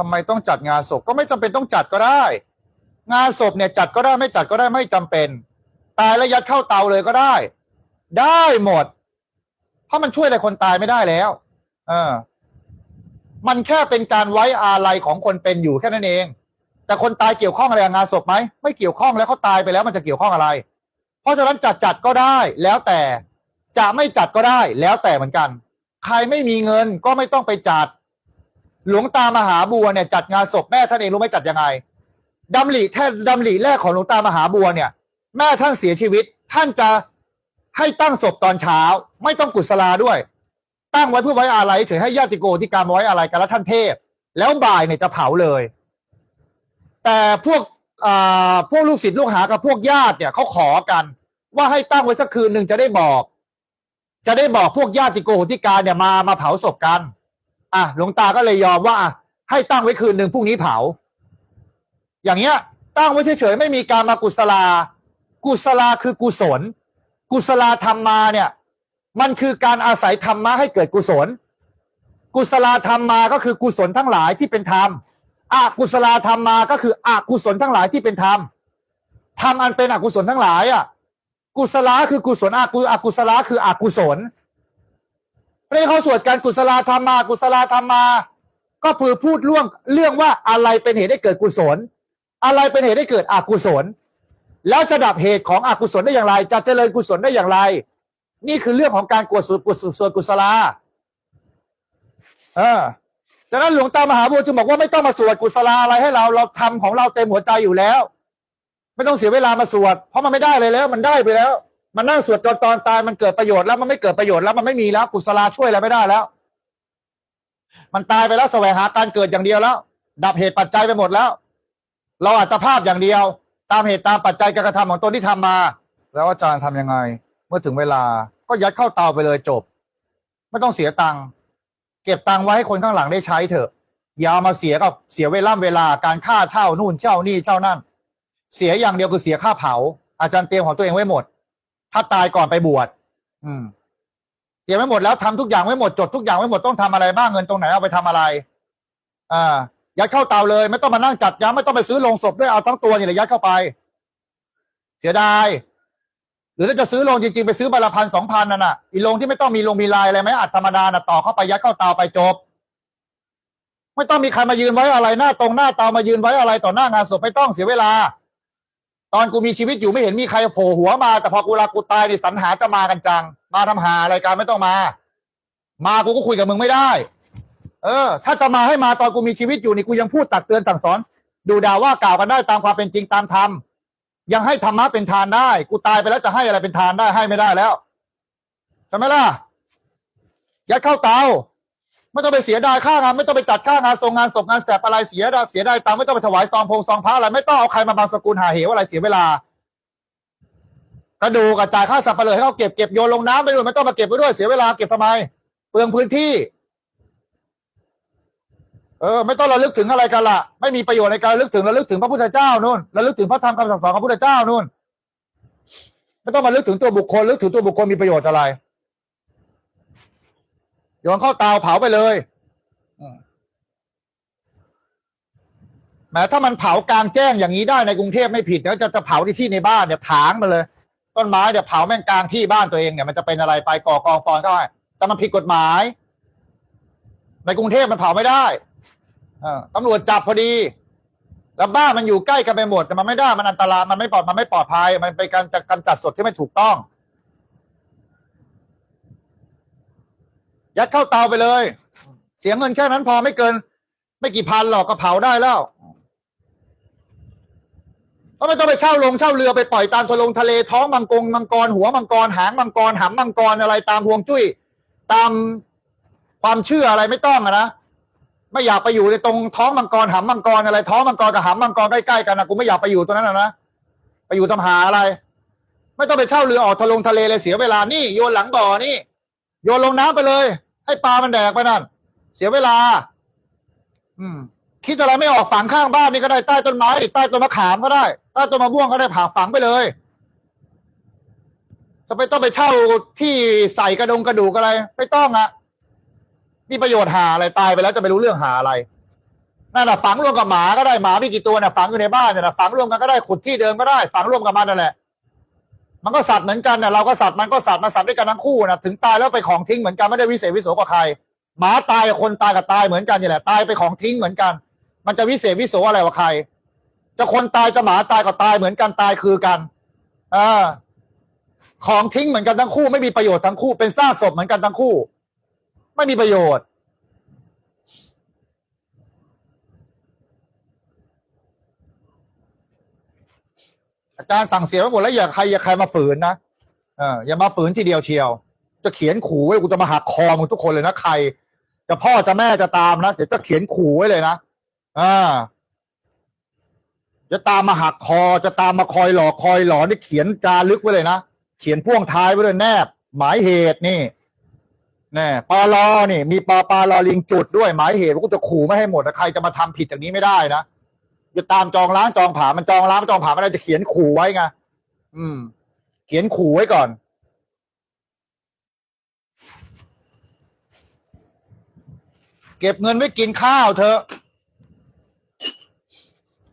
ทำไมต้องจัดงานศพก็ไม่จำเป็นต้องจัดก็ได้ งานศพเนี่ยจัดก็ได้ไม่จัดก็ได้ไม่จำเป็น ตายแล้วยัดเข้าเตาเลยก็ได้ ได้หมด เพราะมันช่วยอะไรคนตายไม่ได้แล้ว เออ มันแค่เป็นการไว้อาลัยของคนเป็นอยู่แค่นั้นเอง แต่คนตายเกี่ยวข้องอะไรกับงานศพไหมไม่เกี่ยวข้องแล้วเขาตายไปแล้วมันจะเกี่ยวข้องอะไร เพราะฉะนั้นจัดจัดก็ได้ แล้วแต่จะไม่จัดก็ได้ แล้วแต่เหมือนกัน ใครไม่มีเงินก็ไม่ต้องไปจัด หลวงตามหาบัวเนี่ยจัดงานศพแม่ท่านเองรู้ไหมจัดยังไงดำริแท่ดำริแรกของหลวงตามหาบัวเนี่ย แม่ท่านเสียชีวิต ท่านจะให้ตั้งศพตอนเช้า ไม่ต้องกุศลาด้วย ตั้งไว้เพื่อไว้อาลัยเฉยให้ญาติโกติกรรไว้อาลัยกันแล้วท่านเทพ แล้วบ่ายเนี่ยจะเผาเลย แต่พวกอ่าพวกลูกศิษย์ลูกหากับพวกญาติเนี่ยเขาขอกัน ว่าให้ตั้งไว้สักคืนหนึ่งจะได้บอก จะได้บอกพวกญาติโกติการเนี่ยมามาเผาศพกัน อะหลวงตาก็เลยยอมว่าอะให้ตั้งไว้คืนหนึ่งพรุ่งนี้เผา อย่างเงี้ย ตั้งไว้เฉยๆไม่มีการมากุศลา กุศลาคือกุศล กุศลาธรรมมาเนี่ย มันคือการอาศัยธรรมะให้เกิดกุศล กุศลาธรรมมาก็คือกุศลทั้งหลายที่เป็นธรรมอกุศลาธรรมมาก็คืออกุศลทั้งหลายที่เป็นธรรมธรรมอันเป็นอกุศลทั้งหลายอะ กุศลาคือกุศลอกุอกุศลาคืออกุศล ไม่ได้เขาสวดการกุศลธรรมา กุศลธรรมา ก็คือพูดล่วงเรื่องว่าอะไรเป็นเหตุให้เกิดกุศล อะไรเป็นเหตุให้เกิดอกุศล แล้วจะดับเหตุของอกุศลได้อย่างไร จะเจริญกุศลได้อย่างไร นี่คือเรื่องของการกวดสวดกุศลสวดกุศลาเออดังนั้นหลวงตามหาบัวจึงบอกว่าไม่ต้องมาสวดกุศลาอะไรให้เราเราทำของเราเต็มหัวใจอยู่แล้ว ไม่ต้องเสียเวลามาสวด เพราะมันไม่ได้เลยแล้ว มันได้ไปแล้ว มันนั่งสวดจนตอนตายมันเกิดประโยชน์แล้วมันไม่เกิดประโยชน์แล้วมันไม่มีแล้วกุศลาช่วยอะไรไม่ได้แล้ว มันตายไปแล้วแสวงหาการเกิดอย่างเดียวแล้ว ดับเหตุปัจจัยไปหมดแล้ว เราอัตภาพอย่างเดียว ตามเหตุตามปัจจัยการกระทำของตนที่ทำมา แล้วอาจารย์ทำยังไง เมื่อถึงเวลาก็ยัดเข้าเตาไปเลยจบ ไม่ต้องเสียตังค์เก็บตังค์ไว้ให้คนข้างหลังได้ใช้เถอะอย่าเอามาเสียกับเสียเวลาเวลาการค่าเช่านู่นเช่านี่เช่านั่น เสียอย่างเดียวคือเสียค่าเผา อาจารย์เตรียมของตัวเองไว้หมด ถ้าตายก่อนไปบวชอืมเตรียมไว้หมดแล้วทำทุกอย่างไว้หมดจดทุกอย่างไว้หมดต้องทำอะไรบ้างเงินตรงไหนเอาไปทำอะไร อ่ายัดเข้าเตาเลย ไม่ต้องมานั่งจัดย้ำไม่ต้องไปซื้อโลงศพด้วยเอาทั้งตัวนี่เลยยัดเข้าไป เสียดายหรือถ้าจะซื้อโรงจริงๆไปซื้อใบละพันสองพันนั่นน่ะอีโรงที่ไม่ต้องมีโรงมีลายอะไรไหมอัดธรรมดาน่ะต่อเข้าไปยัดเข้าเตาไปจบ ไม่ต้องมีใครมายืนไว้อะไรหน้าตรงหน้าเตามายืนไว้อะไรต่อหน้างานศพไม่ต้องเสียเวลา ตอนกูมีชีวิตอยู่ไม่เห็นมีใครโผล่หัวมา แต่พอกูลากูตายนี่สรรหาจะมากันจัง มาทำหาอะไรกันไม่ต้องมา มากูก็คุยกับมึงไม่ได้ เออ ถ้าจะมาให้มาตอนกูมีชีวิตอยู่นี่กูยังพูดตักเตือนสั่งสอน ดูด่าว่ากล่าวกันได้ตามความเป็นจริงตามธรรมยังให้ธรรมะเป็นทานได้ กูตายไปแล้วจะให้อะไรเป็นทานได้ให้ไม่ได้แล้วใช่ไหมล่ะยัดเข้าเตา ไม่ต้องไปเสียดายค่างาน ไม่ต้องไปจัดค่างานทรงงานศพงานแสบอะไรเสียดายเสียดายตังไม่ต้องไปถวายซองพงซองพระอะไรไม่ต้องเอาใครมาบางสกุลหาเหวอะไรเสียเวลากระดูกกระจายค่าสับปะเลยให้เขาเก็บเก็บโยนลงน้ำไปด้วยไม่ต้องมาเก็บไปด้วยเสียเวลาเก็บทำไม เปลืองพื้นที่ เออ ไม่ต้องระลึกถึงอะไรกันละไม่มีประโยชน์ในการระลึกถึงระลึกถึงพระพุทธเจ้านู่นระลึกถึงพระธรรมคำสั่งสอนของพระพุทธเจ้านู่นไม่ต้องมาลึกถึงตัวบุคคลลึกถึงตัวบุคคลมีประโยชน์อะไร โยนเข้าเตาเผาไปเลยอืมแม้ถ้ามันเผากลางแจ้งอย่างนี้ได้ในกรุงเทพไม่ผิดแล้วจะจะเผาที่ที่ในบ้านเนี่ยถางมาเลย ต้นไม้เดี๋ยวเผาแม่งกลางที่บ้านตัวเองเนี่ยมันจะเป็นอะไรไปก่อกองฟอนก็ได้ แต่มันผิดกฎหมาย ในกรุงเทพมันเผาไม่ได้เออตำรวจจับพอดี แล้วบ้านมันอยู่ใกล้กันไปหมดแต่มันไม่ได้มันอันตรายมันไม่ปลอดมันไม่ปลอดภัย มันเป็นการจัดการจัดสดที่ไม่ถูกต้อง ยัดเข้าเตาไปเลย เสียเงินแค่นั้นพอไม่เกิน ไม่กี่พันหรอกก็เผาได้แล้วก็ไม่ต้องไปเช่าลงเช่าเรือไปปล่อยตามทะลงทะเลท้องมังกรมังกร หัวมังกรหางมังกรหำมังกรอะไรตามห่วงจุ้ย ตามความเชื่ออะไรไม่ต้องอะนะไม่อยากไปอยู่ในตรงท้องมังกรหำมังกรอะไร ท้องมังกรกับหำมังกรใกล้ๆกันนะกูไม่อยากไปอยู่ตรงนั้นนะนะไปอยู่ทำหาอะไร ไม่ต้องไปเช่าเรือออกทะลงทะเลเลยเสียเวลานี่โยนหลังบ่อนี่ โยนลงน้ำไปเลย ให้ปลามันแดกไปนั่น เสียเวลา อืม คิดอะไรไม่ออกฝังข้างบ้านนี่ก็ได้ใต้ต้นไม้ใต้ต้นมะขามก็ได้ใต้ต้นมะม่วงก็ได้ผ่าฝังไปเลยจะไปต้องไปเช่าที่ใส่กระดงกระดูกอะไร ไม่ต้องอะมีประโยชน์หาอะไรตายไปแล้วจะไปรู้เรื่องหาอะไรนั่นแหะฝังรวมกับหมาก็ได้หมามีกี่ตัวน่ะฝังอยู่ในบ้านเนี่ยนะฝังรวมกันก็ได้ขุดที่เดิมก็ได้ ฝังรวมกับมันนั่นแหละ มันก็สัตว์เหมือนกันน่ะเราก็สัตว์มันก็สัตว์มาสัตว์ด้วยกันทั้งคู่นะถึงตายแล้วไปของทิ้งเหมือนกันไม่ได้วิเศษวิโสกว่าใคร หมาตายกับคนตายกับตายเหมือนกันนี่แหละตายไปของทิ้งเหมือนกัน มันจะวิเศษวิโสอะไรกว่าใคร จะคนตายจะหมาตายก็ตายเหมือนกันตายคือกันอ่าของทิ้งเหมือนกันทั้งคู่ ไม่มีประโยชน์ทั้งคู่เป็นซากศพเหมือนกันทั้งคู่ ไม่มีประโยชน์ จารย์สั่งเสียไว้หมดแล้วอย่าใครอย่าใครมาฝืนนะเอออย่ามาฝืนทีเดียวเชียว จะเขียนขู่ไว้กูจะมาหักคอมึงทุกคนเลยนะใคร จะพ่อจะแม่จะตามนะเดี๋ยวจะเขียนขู่ไว้เลยนะอ่าจะตามมาหักคอจะตามมาคอยหลอกคอยหลอนนี่เขียนจารึกไว้เลยนะเขียนพ่วงท้ายไว้เลยแนบ หมายเหตุนี่แน่ปลอนี่ มีปอปลาลอลิงจุดด้วยหมายเหตุว่ากูจะขู่ไม่ให้หมดนะใครจะมาทำผิดอย่างนี้ไม่ได้นะ จะตามจองล้างจองผามันจองล้างจองผาไม่ได้จะเขียนขู่ไว้ไงอืม เขียนขู่ไว้ก่อน เก็บเงินไว้กินข้าวเถอะ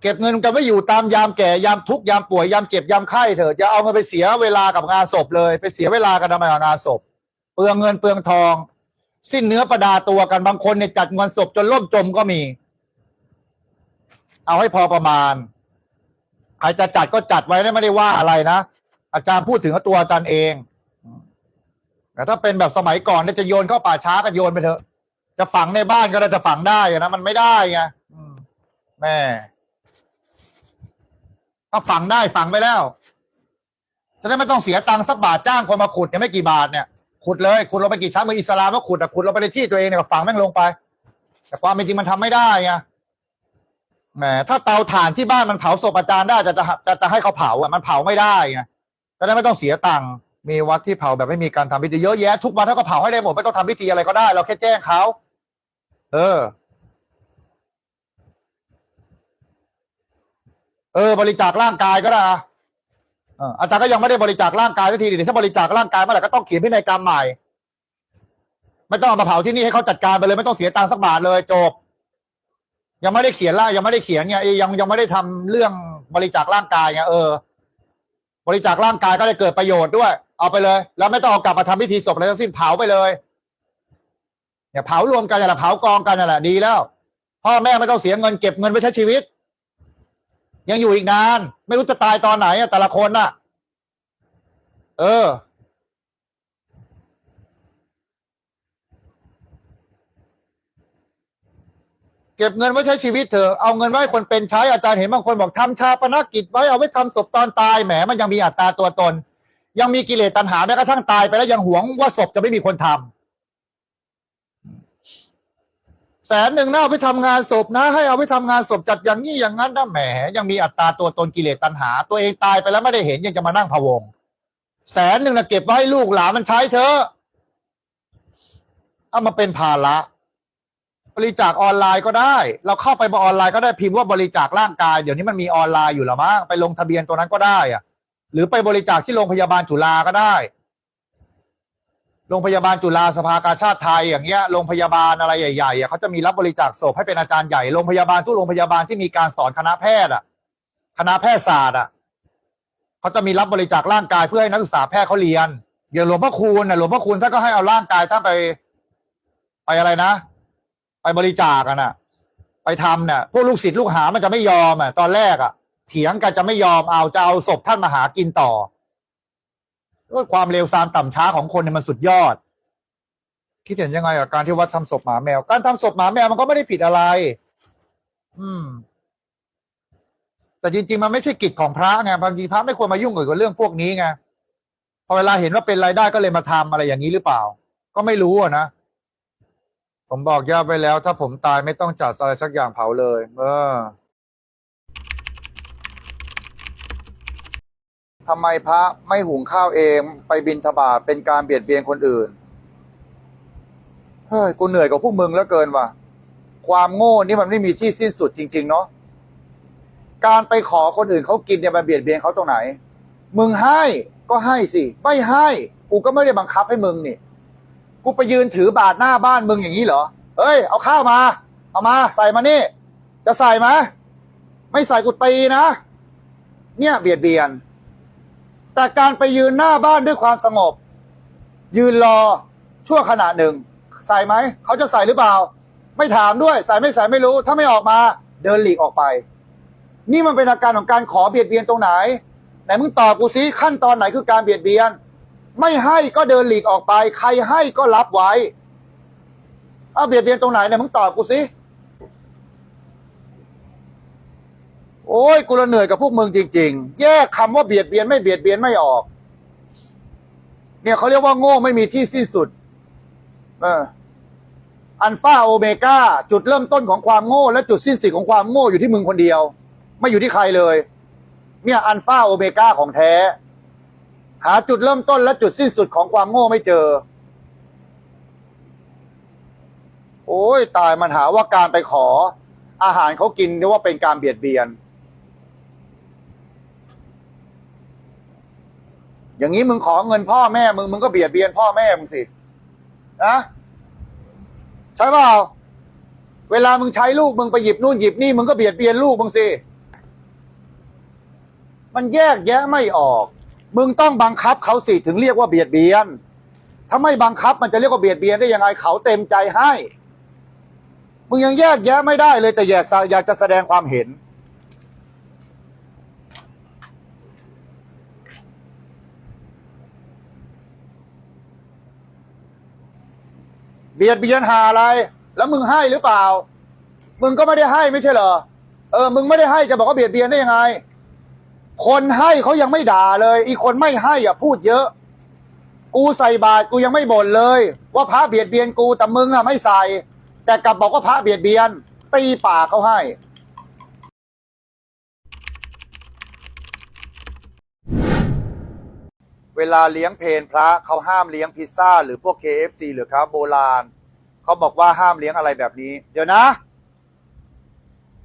เก็บเงินกันไว้อยู่ตามยามแก่ยามทุกข์ยามป่วยยามเจ็บยามไข้เถอะอย่าเอาเงินไปเสียเวลากับงานศพเลย ไปเสียเวลากันทำไมกับงานศพ เปลืองเงินเปลืองทอง สิ้นเนื้อประดาตัวกันบางคนเนี่ยจัดงานศพจนล่มจมก็มี เอาให้พอประมาณใครจะจัดก็จัดไว้ไม่ได้ว่าอะไรนะอาจารย์พูดถึงตัวอาจารย์เองแต่ถ้าเป็นแบบสมัยก่อนเนี่ยจะโยนเข้าป่าช้าก็โยนไปเถอะ จะฝังในบ้านก็ได้จะฝังได้นะมันไม่ได้ไงแม่ถ้าฝังได้ฝังไปแล้ว จะได้ไม่ต้องเสียตังค์สักบาทจ้างคนมาขุดเนี่ยไม่กี่บาทเนี่ยขุดเลยขุดลงไปกี่ชั้นเมืออิสลามก็ขุดแต่ขุดลงไปในที่ตัวเองเนี่ยฝังแม่งลงไป แต่ความเป็นจริงมันทำไม่ได้ไง แหมถ้าเตาถ่านที่บ้านมันเผาศพอาจารย์ได้จะจะจะจะให้เขาเผาอะมันเผาไม่ได้ไงจะได้ไม่ต้องเสียตังค์มีวัดที่เผาแบบไม่มีการทำพิธีเยอะแยะทุกวัดเขาก็เผาให้ได้หมดไม่ต้องทำพิธีอะไรก็ได้ เราแค่แจ้งเขาเออ เออ บริจาคร่างกายก็ได้อะอออาจารย์ก็ยังไม่ได้บริจาคร่างกายสักทีเดี๋ยวถ้าบริจาคร่างกายเมื่อไหร่ก็ต้องเขียนพินัยกรรมใหม่ ไม่ต้องเอามาเผาที่นี่ให้เขาจัดการไปเลย ไม่ต้องเสียตังค์สักบาทเลยจบ ยังไม่ได้เขียนละยังไม่ได้เขียนไงยังยังไม่ได้ทำเรื่องบริจาคร่างกายไงเออ บริจาคร่างกายก็ได้เกิดประโยชน์ด้วย เอาไปเลย แล้วไม่ต้องเอากลับมาทำพิธีศพอะไรทั้งสิ้นเผาไปเลยเนี่ยเผารวมกันนั่นแหละเผากองกันนั่นแหละดีแล้วพ่อแม่ไม่ต้องเสียเงินเก็บเงินไว้ใช้ชีวิต ยังอยู่อีกนาน ไม่รู้จะตายตอนไหนอะแต่ละคนน่ะ เออ เก็บเงินไว้ใช้ชีวิตเถอะเอาเงินไว้ให้คนเป็นใช้อาจารย์เห็นบางคนบอกทำชาปนกิจไว้เอาไว้ทำศพตอนตายแหมมันยังมีอัตราตัวตน ยังมีกิเลสตัณหาแม้กระทั่งตายไปแล้วยังหวงว่าศพจะไม่มีคนทำแสนหนึ่งนะเอาไปทำงานศพนะ ให้เอาไปทำงานศพจัดอย่างนี้อย่างนั้นนะแหม ยังมีอัตราตัวตนกิเลสตัณหา ตัวเองตายไปแล้วไม่ได้เห็นยังจะมานั่งพะวง แสนหนึ่งนะเก็บไว้ให้ลูกหลานมันใช้เถอะเอามาเป็นภาระ บริจาคออนไลน์ก็ได้ เราเข้าไปออนไลน์ก็ได้พิมพ์ว่าบริจาคร่างกาย เดี๋ยวนี้มันมีออนไลน์อยู่แล้วมั้งไปลงทะเบียนตัวนั้นก็ได้อะหรือไปบริจาคที่โรงพยาบาลจุฬาก็ได้ โรงพยาบาลจุฬาสภากาชาติไทยอย่างเงี้ย โรงพยาบาลอะไรใหญ่ๆเขาจะมีรับบริจาคศพให้เป็นอาจารย์ใหญ่ โรงพยาบาลทุกโรงพยาบาลที่มีการสอนคณะแพทย์อะ คณะแพทยศาสตร์อะเขาจะมีรับบริจาคร่างกายเพื่อให้นักศึกษาแพทย์เขาเรียนอย่างหลวงพ่อคูณน่ะหลวงพ่อคูณท่านก็ให้เอาร่างกายท่านไป ไปอะไรนะ ไปบริจาคกันน่ะ ไปทำเนี่ยพวกลูกศิษย์ลูกหามันจะไม่ยอมอะตอนแรกอะ เถียงกันจะไม่ยอมเอาจะเอาศพท่านมาหากินต่อด้วยความเร็วซามต่ำช้าของคนเนี่ยมันสุดยอด คิดเห็นยังไงกับการที่วัดทำศพหมาแมว การทำศพหมาแมวมันก็ไม่ได้ผิดอะไร อืม แต่จริง ๆ มันไม่ใช่กิจของพระไงบางทีพระไม่ควรมายุ่งเกี่ยวกับเรื่องพวกนี้ไงพอเวลาเห็นว่าเป็นรายได้ก็เลยมาทำอะไรอย่างนี้หรือเปล่า ก็ไม่รู้อะนะ ผมบอกย่าไปแล้ว ถ้าผมตายไม่ต้องจัดอะไรสักอย่างเผาเลย เออทำไมพระไม่หุงข้าวเองไปบินทบาทเป็นการเบียดเบียนคนอื่น เฮ้ย กูเหนื่อยกับพวกมึงแล้วเกินว่ะ ความโง่นี่มันไม่มีที่สิ้นสุดจริง ๆ เนาะ การไปขอคนอื่นเขากินเนี่ยมันเบียดเบียนเขาตรงไหน มึงให้ก็ให้สิ ไม่ให้ กูก็ไม่ได้บังคับให้มึงนี่ กูไปยืนถือบาทหน้าบ้านมึงอย่างนี้เหรอ เอ้ย เอาข้าวมา เอามา ใส่มานี่ จะใส่ไหมไม่ใส่กูตีนะ เนี่ยเบียดเบียน แต่การไปยืนหน้าบ้านด้วยความสงบ ยืนรอชั่วขณะหนึ่ง ใส่ไหม เขาจะใส่หรือเปล่า ไม่ถามด้วย ใส่ไม่ใส่ไม่รู้ ถ้าไม่ออกมา เดินหลีกออกไป นี่มันเป็นอาการของการขอเบียดเบียนตรงไหน ไหนมึงตอบกูซิขั้นตอนไหนคือการเบียดเบียน ไม่ให้ก็เดินหลีกออกไป ใครให้ก็รับไว้เอาเบียดเบียนตรงไหนเนี่ยมึงตอบกูซิโอ้ยกูละเหนื่อยกับพวกมึงจริง ๆ แยกคำว่าเบียดเบียนไม่เบียดเบียนไม่ออก เนี่ยเขาเรียกว่าโง่ไม่มีที่สิ้นสุด เอออัลฟาโอเมก้าจุดเริ่มต้นของความโง่ และจุดสิ้นสุดของความโง่อยู่ที่มึงคนเดียว ไม่อยู่ที่ใครเลย เนี่ยอัลฟาโอเมก้าของแท้ หาจุดเริ่มต้นและจุดสิ้นสุดของความโง่ไม่เจอ โอ้ยตายมันหาว่าการไปขอ อาหารเขากินเรียกว่าเป็นการเบียดเบียน อย่างนี้มึงขอเงินพ่อแม่มึงมึงก็เบียดเบียนพ่อแม่มึงสินะใช่เปล่าเวลามึงใช้ลูกมึงไปหยิบนู่นหยิบนี่มึงก็เบียดเบียนลูกมึงสิ มันแยกแยะไม่ออก มึงต้องบังคับเขาสิถึงเรียกว่าเบียดเบียน ถ้าไม่บังคับมันจะเรียกว่าเบียดเบียนได้ยังไงเขาเต็มใจให้ มึงยังแยกแยะไม่ได้เลยแต่อยากอยากจะแสดงความเห็น เบียดเบียนหาอะไร แล้วมึงให้หรือเปล่า มึงก็ไม่ได้ให้ไม่ใช่เหรอ เออ มึงไม่ได้ให้จะบอกว่าเบียดเบียนได้ยังไง คนให้เขายังไม่ด่าเลย อีกคนไม่ให้อะพูดเยอะ กูใส่บาตรกูยังไม่บ่นเลย ว่าพระเบียดเบียนกูแต่มึงอะไม่ใส่ แต่กลับบอกว่าพระเบียดเบียน ตีปากเขาให้ เวลาเลี้ยงเพลพระเขาห้ามเลี้ยงพิซซ่า หรือพวก KFC หรือครับโบราณเขาบอกว่าห้ามเลี้ยงอะไรแบบนี้ เดี๋ยวนะ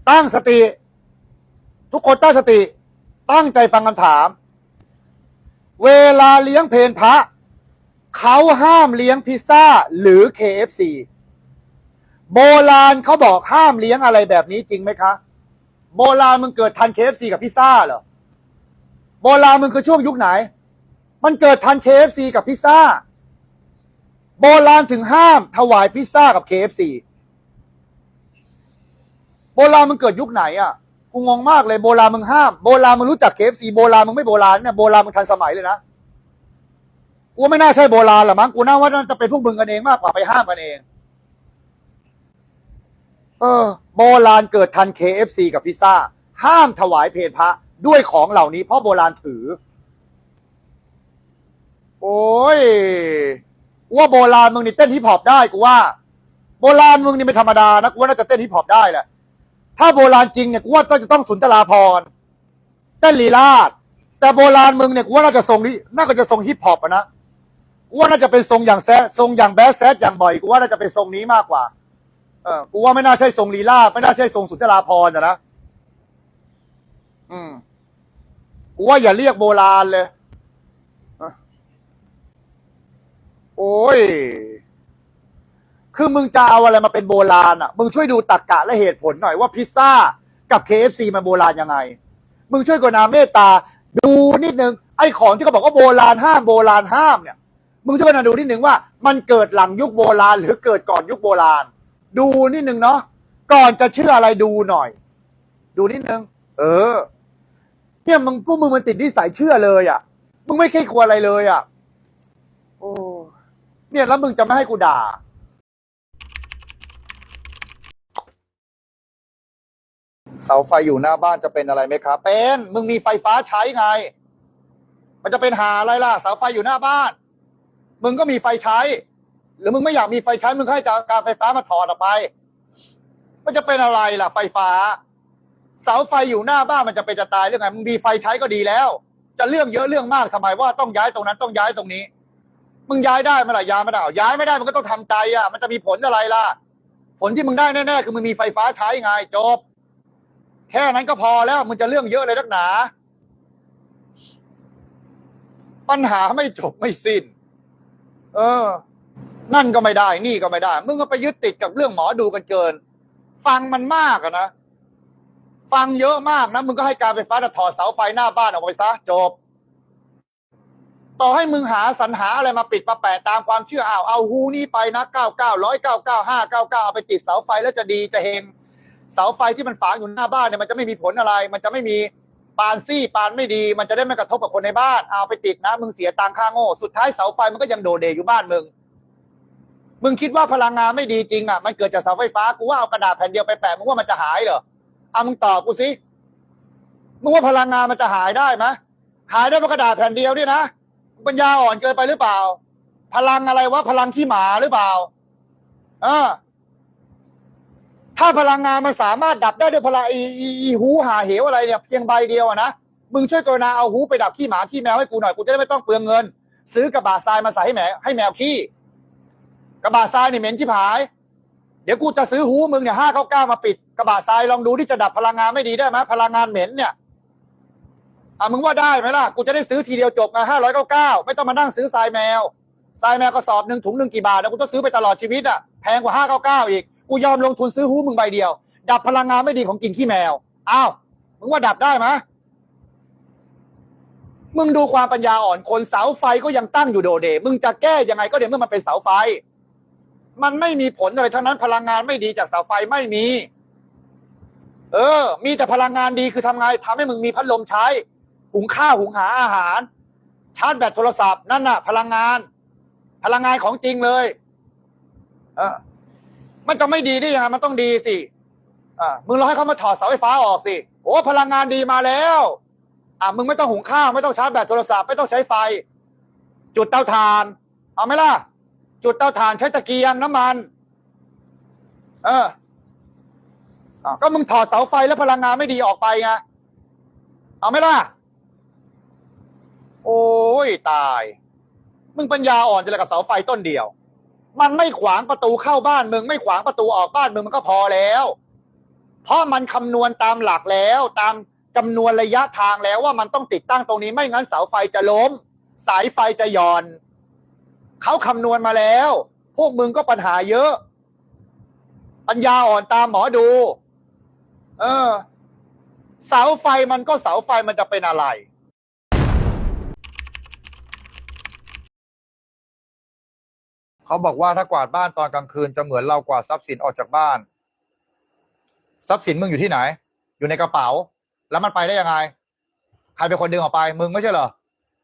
ตั้งสติ ทุกคนตั้งสติ ตั้งใจฟังคำถาม เวลาเลี้ยงเพลพระเขาห้ามเลี้ยงพิซซ่าหรือ KFC โบราณเขาบอกห้ามเลี้ยงอะไรแบบนี้จริงไหมคะ โบราณมึงเกิดทัน KFC กับพิซซ่าเหรอ โบราณมึงคือช่วงยุคไหน มันเกิดทัน KFC กับพิซซ่า โบราณถึงห้ามถวายพิซซ่ากับ KFC โบราณมึงเกิดยุคไหนอะ กูงงมากเลยโบราณมึงห้ามโบราณมึงรู้จัก KFC โบราณมึงไม่โบราณเนี่ยโบราณมึงทันสมัยเลยนะกูไม่น่าใช่โบราณหรอกมั้งกูน่าว่าน่าจะเป็นพวกมึงกันเองมากกว่าไปห้ามกันเอง เออ โบราณเกิดทัน KFC กับพิซซ่า ห้ามถวายเพลพระด้วยของเหล่านี้เพราะโบราณถือ โอ้ยว่าโบราณมึงนี่เต้นฮิปฮอปได้กูว่า โบราณมึงนี่ไม่ธรรมดานะกูว่าน่าจะเต้นฮิปฮอปได้แหละ ถ้าโบราณจริงเนี่ยกูว่าต้องจะต้องสุนทราพรณ์เต้นลีลาด แต่โบราณมึงเนี่ยกูว่าน่าจะทรงนี้น่าจะทรงฮิปฮอปอะนะกูว่าน่าจะเป็นทรงอย่างแซดทรงอย่างแบดแซดอย่างบ่อยกูว่าน่าจะเป็นทรงนี้มากกว่าเออกูว่าไม่น่าใช่ทรงลีลาดไม่น่าใช่ทรงสุนทราพรณ์อะนะอืมกูว่าอย่าเรียกโบราณเลย โอ้ย คือมึงจะเอาอะไรมาเป็นโบราณอะ มึงช่วยดูตรรกกะและเหตุผลหน่อยว่าพิซซ่ากับ KFC มันโบราณยังไง มึงช่วยกรุณาเมตตาดูนิดนึง ไอ้ของที่เขาบอกว่าโบราณห้ามโบราณห้ามเนี่ย มึงช่วยกรุณาดูนิดนึงว่า มันเกิดหลังยุคโบราณ หรือเกิดก่อนยุคโบราณ ดูนิดนึงเนาะ ก่อนจะเชื่ออะไรดูหน่อย ดูนิดนึง เออ เนี่ยมึงพวกมึงมันติดนิสัยเชื่อเลยอะ มึงไม่เคยกลัวอะไรเลยอะ โอ้ เนี่ยแล้วมึงจะไม่ให้กูด่า เสาไฟอยู่หน้าบ้านจะเป็นอะไรไหมครับ เป็น มึงมีไฟฟ้าใช้ไง มันจะเป็นหาอะไรล่ะ เสาไฟอยู่หน้าบ้าน มึงก็มีไฟใช้ หรือมึงไม่อยากมีไฟใช้ มึงให้การไฟฟ้ามาถอดออกไป มันจะเป็นอะไรล่ะ ไฟฟ้า เสาไฟอยู่หน้าบ้านมันจะเป็นจะตายเรื่องไง มึงมีไฟใช้ก็ดีแล้ว จะเรื่องเยอะเรื่องมากทำไมว่าต้องย้ายตรงนั้นต้องย้ายตรงนี้ มึงย้ายได้ไหมล่ะย้ายไม่ได้ย้ายไม่ได้มันก็ต้องทำใจอะ มันจะมีผลอะไรล่ะ ผลที่มึงได้แน่ๆคือมึงมีไฟฟ้าใช้ไงจบ แค่นั้นก็พอแล้วมึงจะเรื่องเยอะเลยนักหนา ปัญหาไม่จบไม่สิ้น เออ นั่นก็ไม่ได้ นี่ก็ไม่ได้ มึงก็ไปยึดติดกับเรื่องหมอดูกันเกิน ฟังมันมากอะนะ ฟังเยอะมากนะ มึงก็ให้การไฟฟ้าถอดเสาไฟหน้าบ้านออกไปซะจบ ต่อให้มึงหาสรรหาอะไรมาปิดมาแปะตามความเชื่ออ้าวเอาฮูนี่ไปนะเก้าเก้าร้อยเก้าเก้าห้าเก้าเก้าเอาไปติดเสาไฟแล้วจะดีจะเฮง เสาไฟที่มันฝังอยู่หน้าบ้านเนี่ยมันจะไม่มีผลอะไร มันจะไม่มีปานซี่ปานไม่ดี มันจะได้ไม่กระทบกับคนในบ้านเอาไปติดนะมึงเสียตังค่าโง่สุดท้ายเสาไฟมันก็ยังโดดเดอยู่บ้านมึงมึงคิดว่าพลังงานไม่ดีจริงอะมันเกิดจากเสาไฟฟ้ากูว่าเอากระดาษแผ่นเดียวไปแปะมึงว่ามันจะหายเหรอเอามึงตอบกูสิมึงว่าพลังงานมันจะหายได้ไหมหายได้เพราะกระดาษแผ่นเดียวเนี่ยนะมึงปัญญาอ่อนเกินไปหรือเปล่า พลังอะไรวะพลังขี้หมาหรือเปล่า เออ ถ้าพลังงานมันสามารถดับได้ด้วยพลังอีอีอีหูหาเหวอะไรเนี่ยเพียงใบเดียวอะนะมึงช่วยกรุณาเอาหูไปดับขี้หมาขี้แมวให้กูหน่อยกูจะได้ไม่ต้องเปลืองเงิน ซื้อกระบะทรายมาใส่ให้แมวให้แมวขี้กระบะทรายนี่เหม็นชิบหาย เดี๋ยวกูจะซื้อหูมึงเนี่ยห้าเก้าเก้ามาปิดกระบะทรายลองดูที่จะดับพลังงานไม่ดีได้ไหมพลังงานเหม็นเนี่ยอะมึงว่าได้ไหมล่ะกูจะได้ซื้อทีเดียวจบไงห้าร้อยเก้าเก้าไม่ต้องมานั่งซื้อทรายแมวทรายแมวกระสอบหนึ่งถุงหนึ่งกี่บาทนะกูต้องซื้อไปตลอดชีวิตอะแพงกว่าห้าเก้าเก้าอีก กูยอมลงทุนซื้อหูมึงใบเดียว ดับพลังงานไม่ดีของกลิ่นขี้แมว อ้าว มึงว่าดับได้ไหมมึงดูความปัญญาอ่อนคนเสาไฟก็ยังตั้งอยู่โดดเด มึงจะแก้ยังไงก็เดี๋ยวเมื่อมันเป็นเสาไฟ มันไม่มีผลอะไรทั้งนั้นพลังงานไม่ดีจากเสาไฟไม่มี เออ มีแต่พลังงานดีคือทำไงทำให้มึงมีพัดลมใช้ หุงข้าวหุงหาอาหาร ชาร์จแบตโทรศัพท์นั่นน่ะ พลังงาน พลังงานของจริงเลย เออ มันจะไม่ดีได้ยังไงมันต้องดีสิอ่ามึงลองให้เขามาถอดเสาไฟฟ้าออกสิโอ้พลังงานดีมาแล้ว อ่ามึงไม่ต้องหุงข้าวไม่ต้องชาร์จแบตโทรศัพท์ไม่ต้องใช้ไฟ จุดเตาถ่าน เอาไหมล่ะ จุดเตาถ่านใช้ตะเกียงน้ำมัน เอออะก็มึงถอดเสาไฟแล้วพลังงานไม่ดีออกไปไงเอาไหมล่ะ โอ้ยตาย มึงปัญญาอ่อนจะอะไรกับเสาไฟต้นเดียว มันไม่ขวางประตูเข้าบ้านมึงไม่ขวางประตูออกบ้านมึงมันก็พอแล้ว เพราะมันคำนวณตามหลักแล้ว ตามจำนวนระยะทางแล้วว่ามันต้องติดตั้งตรงนี้ไม่งั้นเสาไฟจะล้ม สายไฟจะหย่อนเขาคำนวณมาแล้ว พวกมึงก็ปัญหาเยอะ ปัญญาอ่อนตามหมอดู เออ เสาไฟมันก็เสาไฟมันจะเป็นอะไร เขาบอกว่าถ้ากวาดบ้านตอนกลางคืนจะเหมือนเรากวาดทรัพย์สินออกจากบ้าน ทรัพย์สินมึงอยู่ที่ไหน อยู่ในกระเป๋า แล้วมันไปได้ยังไง ใครเป็นคนดึงออกไป มึงไม่ใช่เหรอ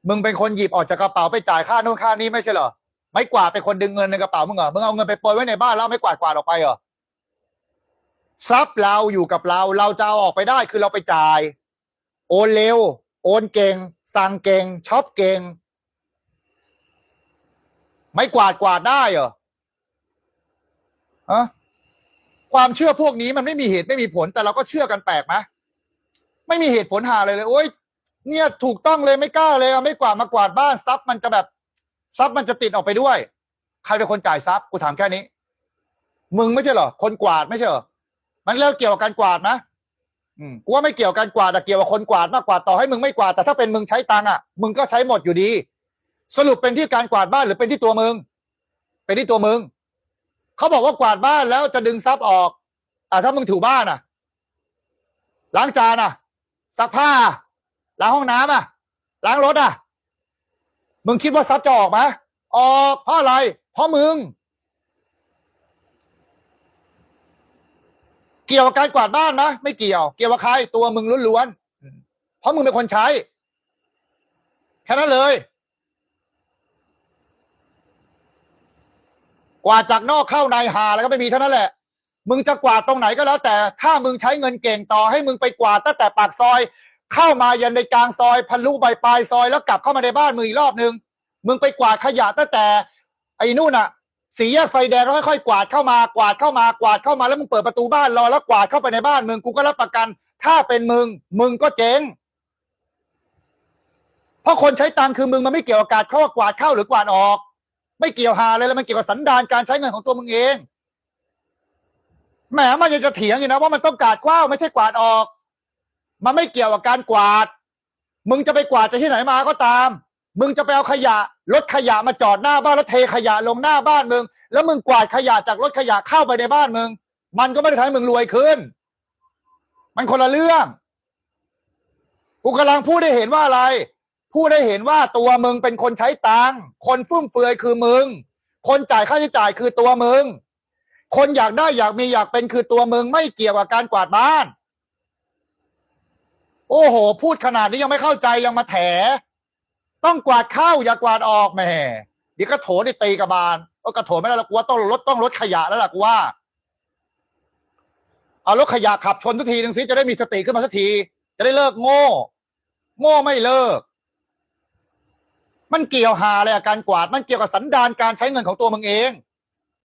มึงเป็นคนหยิบออกจากกระเป๋าไปจ่ายค่าโน่นค่านี้ไม่ใช่เหรอ ไม่กวาดเป็นคนดึงเงินในกระเป๋ามึงเหรอ มึงเอาเงินไปโปรยไว้ในบ้านแล้วไม่กวาดกวาดออกไปเหรอ ทรัพย์เราอยู่กับเรา เราจะเอาออกไปได้คือเราไปจ่าย โอนเร็ว โอนเก่ง สั่งเก่งช็อปเก่ง ไม่กวาดกวาดได้เหรอฮะความเชื่อพวกนี้มันไม่มีเหตุไม่มีผล แต่เราก็เชื่อกันแปลกไหมไม่มีเหตุผลหาเลยเลย โอ๊ยเนี่ยถูกต้องเลยไม่กล้าเลยไม่กวาดมากวาดบ้านทรัพย์มันจะแบบทรัพย์มันจะติดออกไปด้วย ใครเป็นคนจ่ายทรัพย์กูถามแค่นี้ มึงไม่ใช่เหรอคนกวาดไม่ใช่เหรอมันเรื่องเกี่ยวกับการกวาดนะอืมกูว่าไม่เกี่ยวกับการกวาดแต่เกี่ยวกับคนกวาดมากกว่าต่อให้มึงไม่กวาดแต่ถ้าเป็นมึงใช้ตังค์อะมึงก็ใช้หมดอยู่ดี สรุปเป็นที่การกวาดบ้านหรือเป็นที่ตัวมึง เป็นที่ตัวมึงเขาบอกว่ากวาดบ้านแล้วจะดึงทรัพย์ออก อ่าถ้ามึงถูบ้านอะ ล้างจานอะซักผ้า ล้างห้องน้ำอะ ล้างรถอะ มึงคิดว่าทรัพย์จะออกไหมออกเพราะอะไร เพราะมึง เกี่ยวกับการกวาดบ้านนะไม่เกี่ยว เกี่ยวกับใครตัวมึงล้วนๆเพราะมึงเป็นคนใช้แค่นั้นเลย วาดจากนอกเข้าในหาแล้วก็ไม่มีเท่านั้นแหละ มึงจะกวาดตรงไหนก็แล้ว แต่ถ้ามึงใช้เงินเก่งต่อให้มึงไปกวาดตั้งแต่ปากซอย เข้ามายันในกลางซอยพันลุใบปลายซอยแล้วกลับเข้ามาในบ้านมึงอีกรอบนึง มึงไปกวาดขยะตั้งแต่ ไอ้นู่นอะสีแยกไฟแดงแล้วค่อยๆกวาดเข้ามากวาดเข้ามากวาดเข้ามาแล้วมึงเปิดประตูบ้านรอแล้วกวาดเข้าไปในบ้านมึงกูก็รับประกัน ถ้าเป็นมึง มึงก็เจ๊งเพราะคนใช้ตังค์คือมึงมันไม่เกี่ยวกับการเข้ากวาดเข้าหรือกวาดออก ไม่เกี่ยวหาเลยแล้วมันเกี่ยวกับสันดานการใช้เงินของตัวมึงเองแหมมันยังจะเถียงอยู่นะว่ามันต้องกวาดกว้าวไม่ใช่กวาดออก มันไม่เกี่ยวกับการกวาด มึงจะไปกวาดจากที่ไหนมาก็ตาม มึงจะไปเอาขยะรถขยะมาจอดหน้าบ้านแล้วเทขยะลงหน้าบ้านมึง แล้วมึงกวาดขยะจากรถขยะเข้าไปในบ้านมึง มันก็ไม่ได้ทำให้มึงรวยขึ้น มันคนละเรื่องกูกำลังพูดได้เห็นว่าอะไร พูดได้เห็นว่าตัวมึงเป็นคนใช้ตังค์คนฟุ่มเฟือยคือมึง คนจ่ายค่าใช้จ่ายคือตัวมึง คนอยากได้อยากมีอยากเป็นคือตัวมึงไม่เกี่ยวกับการกวาดบ้าน โอ้โห พูดขนาดนี้ยังไม่เข้าใจยังมาแถ ต้องกวาดเข้าอย่ากวาดออกแหม่เดี๋ยวก็โถนี่ตีกระบาลเออกระโถนไม่ได้และกูว่าต้องลดต้องลดขยะแล้วล่ะกูว่าเอารถขยะขับชนสักทีหนึ่งสิจะได้มีสติขึ้นมาสักที จะได้เลิกโง่ โง่ไม่เลิก มันเกี่ยวหาอะไรกับการกวาด มันเกี่ยวกับสันดานการใช้เงินของตัวมึงเอง